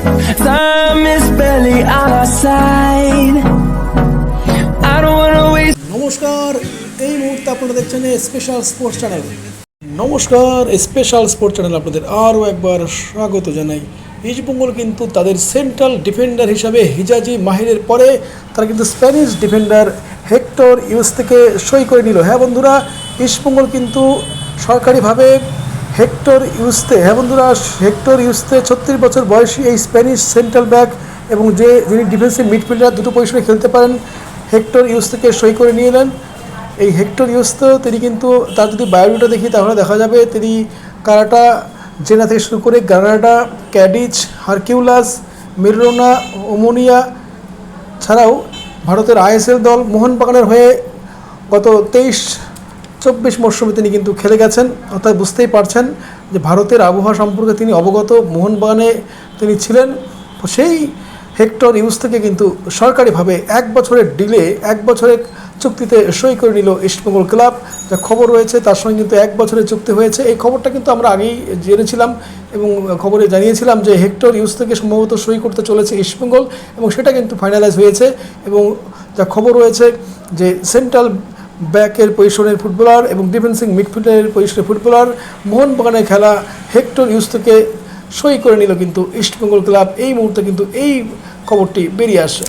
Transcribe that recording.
Time is barely on our side. I don't wanna waste. নমস্কার, এই মুহূর্তে আপনারা দেখছেন স্পেশাল স্পোর্টস চ্যানেল নমস্কার স্পেশাল স্পোর্টস চ্যানেল আপনাদের আরও একবার স্বাগত জানাই ইস্টবেঙ্গল কিন্তু তাদের সেন্ট্রাল ডিফেন্ডার হিসাবে হিজাজি মাহিরের পরে তারা কিন্তু স্প্যানিশ ডিফেন্ডার হেক্টর ইউস থেকে সই করে নিল হ্যাঁ বন্ধুরা, ইস্টবেঙ্গল কিন্তু সরকারিভাবে হেক্টর ইউসতে হ্যাঁ বন্ধুরা, হেক্টর ইউসতে ছত্রিশ বছর বয়সী এই স্প্যানিশ সেন্ট্রাল ব্যাক এবং যে যিনি ডিফেন্সিভ মিডফিল্ডার, দুটো পজিশনে খেলতে পারেন, হেক্টর ইউস থেকে সই করে নিয়ে নেন। এই হেক্টর ইউস তো তিনি কিন্তু তার যদি বায়োডাটা দেখি, তাহলে দেখা যাবে তিনি কারাটা, জেনা থেকে শুরু করে গ্রানাডা ক্যাডিচ হারকিউলাস, মিরোনা, ওমোনিয়া ছাড়াও ভারতের আইএসএল দল মোহনবাগানের হয়ে গত তেইশ চব্বিশ মরশুমে তিনি কিন্তু খেলে গেছেন। অর্থাৎ বুঝতেই পারছেন যে ভারতের আবহাওয়া সম্পর্কে তিনি অবগত। মোহনবাগানে তিনি ছিলেন। সেই হেক্টর ইউজ থেকে কিন্তু সরকারিভাবে এক বছরের ডিলে, এক বছরের চুক্তিতে সই করে নিল ইস্টবেঙ্গল ক্লাব। যা খবর রয়েছে, তার সঙ্গে কিন্তু এক বছরের চুক্তি হয়েছে। এই খবরটা কিন্তু আমরা আগেই জেনেছিলাম এবং খবরে জানিয়েছিলাম যে হেক্টর ইউজ থেকে সম্ভবত সই করতে চলেছে ইস্টবেঙ্গল এবং সেটা কিন্তু ফাইনালাইজ হয়েছে এবং যা খবর রয়েছে যে সেন্ট্রাল ব্যাকের পজিশনের ফুটবলার এবং ডিফেন্সিং মিডফিল্ডারের পজিশনের ফুটবলার। মোহনবাগানের খেলা হেক্টর ইউজ থেকে সই করে নিল কিন্তু ইস্টবেঙ্গল ক্লাব। এই মুহূর্তে কিন্তু এই খবরটি বেরিয়ে আসে